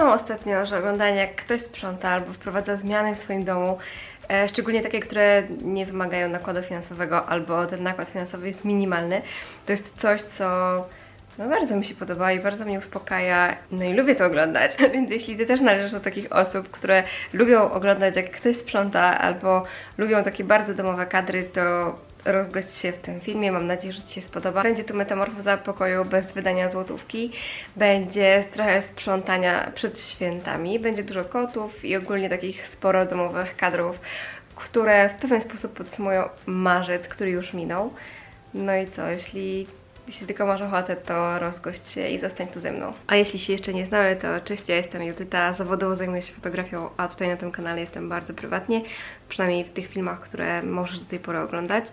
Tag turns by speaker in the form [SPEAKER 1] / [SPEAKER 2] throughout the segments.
[SPEAKER 1] Odkryłam ostatnio, że oglądanie jak ktoś sprząta albo wprowadza zmiany w swoim domu, e, szczególnie takie, które nie wymagają nakładu finansowego albo ten nakład finansowy jest minimalny, to jest coś, co no bardzo mi się podoba i bardzo mnie uspokaja, no i lubię to oglądać. Więc jeśli ty też należysz do takich osób, które lubią oglądać jak ktoś sprząta albo lubią takie bardzo domowe kadry, to rozgość się w tym filmie. Mam nadzieję, że Ci się spodoba. Będzie tu metamorfoza pokoju bez wydania złotówki. Będzie trochę sprzątania przed świętami. Będzie dużo kotów i ogólnie takich sporo domowych kadrów, które w pewien sposób podsumują marzec, który już minął. No i co, jeśli jeśli tylko masz ochotę, to rozgość się i zostań tu ze mną. A jeśli się jeszcze nie znamy, to cześć, ja jestem Judyta, zawodowo zajmuję się fotografią, a tutaj na tym kanale jestem bardzo prywatnie, przynajmniej w tych filmach, które możesz do tej pory oglądać.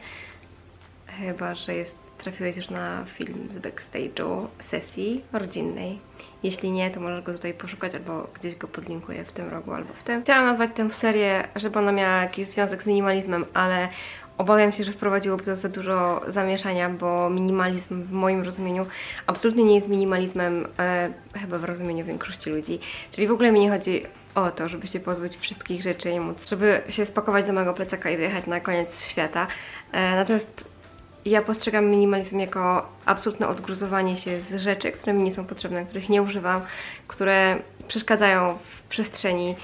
[SPEAKER 1] Chyba, że jest, trafiłeś już na film z backstage'u sesji rodzinnej. Jeśli nie, to możesz go tutaj poszukać albo gdzieś go podlinkuję w tym rogu albo w tym. Chciałam nazwać tę serię, żeby ona miała jakiś związek z minimalizmem, ale obawiam się, że wprowadziłoby to za dużo zamieszania, bo minimalizm w moim rozumieniu absolutnie nie jest minimalizmem, e, chyba w rozumieniu większości ludzi. Czyli w ogóle mi nie chodzi o to, żeby się pozbyć wszystkich rzeczy i móc, żeby się spakować do mojego plecaka i wyjechać na koniec świata. E, natomiast ja postrzegam minimalizm jako absolutne odgruzowanie się z rzeczy, które mi nie są potrzebne, których nie używam, które przeszkadzają w przestrzeni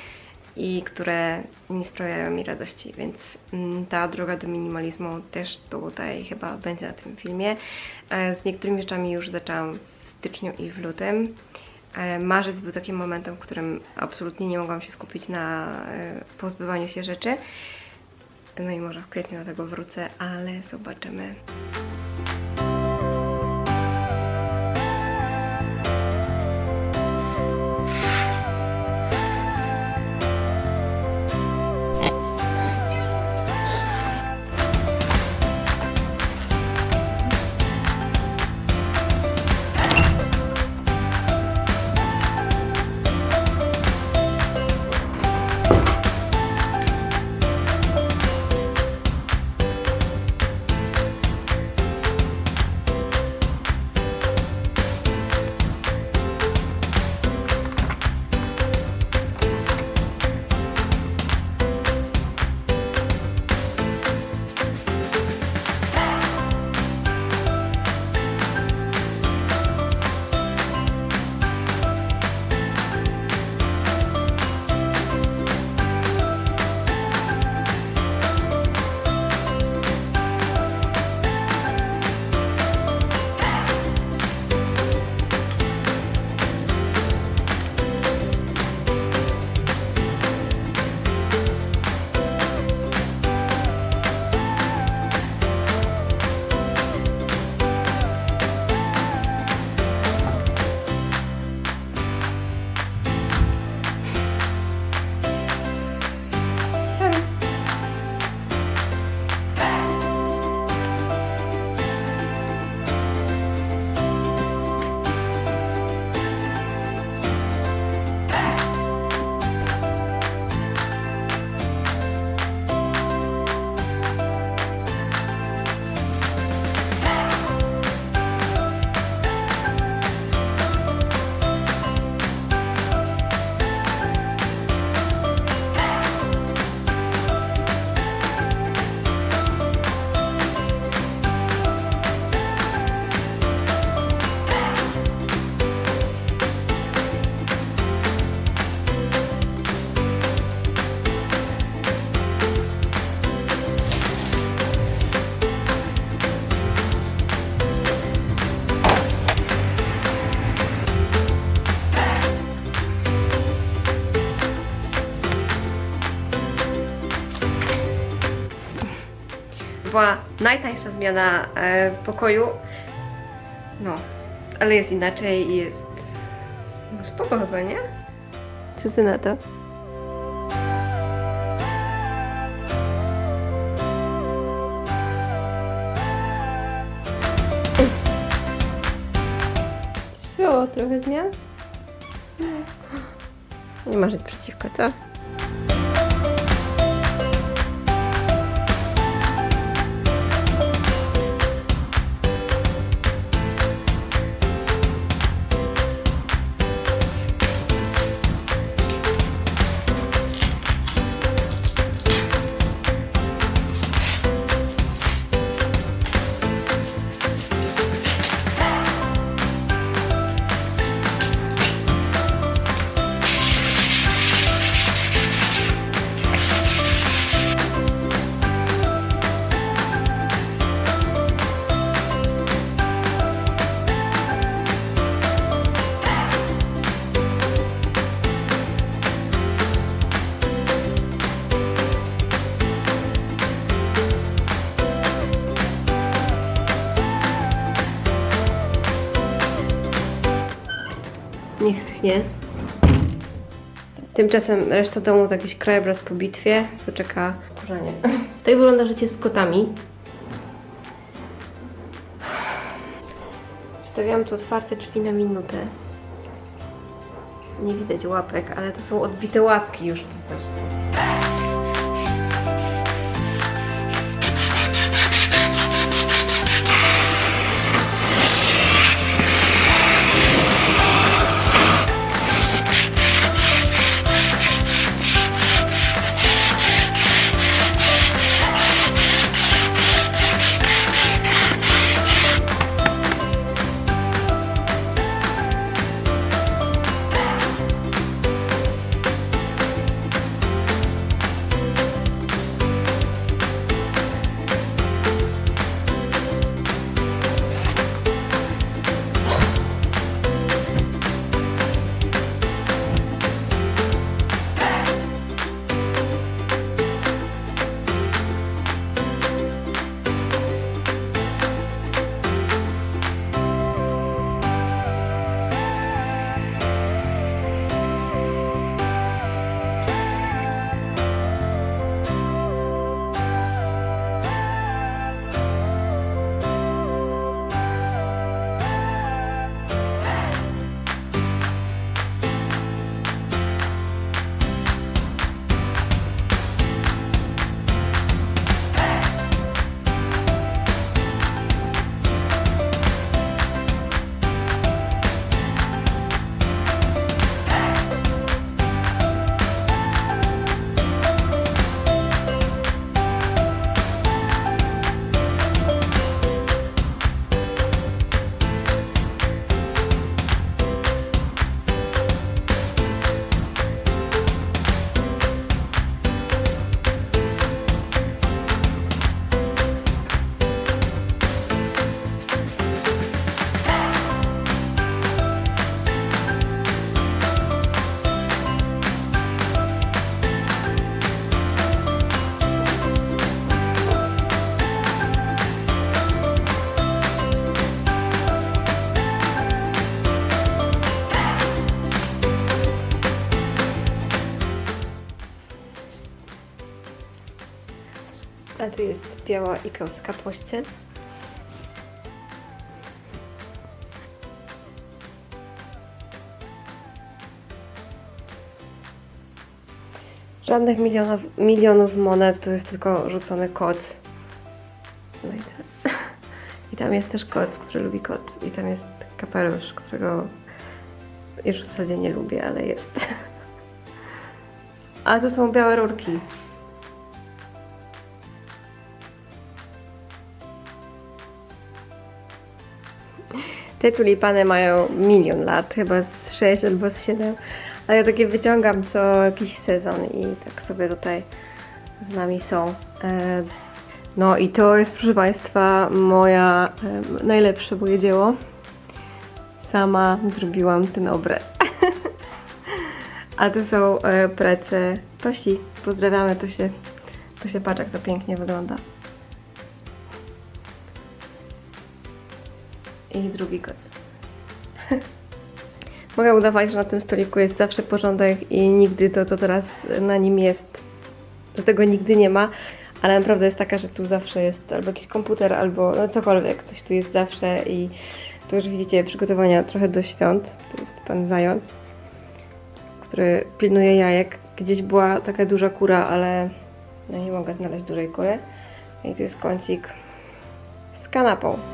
[SPEAKER 1] i które nie sprawiają mi radości, więc mm, ta droga do minimalizmu też tutaj chyba będzie na tym filmie. E, Z niektórymi rzeczami już zaczęłam w styczniu i w lutym. E, Marzec był takim momentem, w którym absolutnie nie mogłam się skupić na e, pozbywaniu się rzeczy. No i może w kwietniu do tego wrócę, ale zobaczymy. Była najtańsza zmiana e, pokoju. No, ale jest inaczej i jest. No spoko chyba, nie? Co ty na to? Co, trochę zmian? Nie masz nic przeciwko, co? Schnie. Tymczasem reszta domu to jakiś krajobraz po bitwie. Tu czeka kurzenie. Tutaj wygląda życie z kotami. Zostawiłam tu otwarte drzwi na minutę. Nie widać łapek, ale to są odbite łapki już po prostu. A tu jest biała ikowska pościel. Żadnych milionów, milionów monet, to jest tylko rzucony kot. No i, te, I tam jest też kot, który lubi kot. I tam jest kapelusz, którego już w zasadzie nie lubię, ale jest. A tu są białe rurki. Te tulipany mają milion lat, chyba z 6 albo z 7, ale ja takie wyciągam co jakiś sezon i tak sobie tutaj z nami są. E, No i to jest, proszę Państwa, moja e, najlepsze moje dzieło. Sama zrobiłam ten obraz. A to są e, prace Tosi. Pozdrawiamy Tosię. Tosia, patrz jak to pięknie wygląda. I drugi kot. Mogę udawać, że na tym stoliku jest zawsze porządek i nigdy to, co teraz na nim jest, że tego nigdy nie ma, ale naprawdę jest taka, że tu zawsze jest albo jakiś komputer, albo no cokolwiek, coś tu jest zawsze i tu już widzicie przygotowania trochę do świąt. Tu jest pan zając, który pilnuje jajek. Gdzieś była taka duża kura, ale no nie mogę znaleźć dużej kury. I tu jest kącik z kanapą.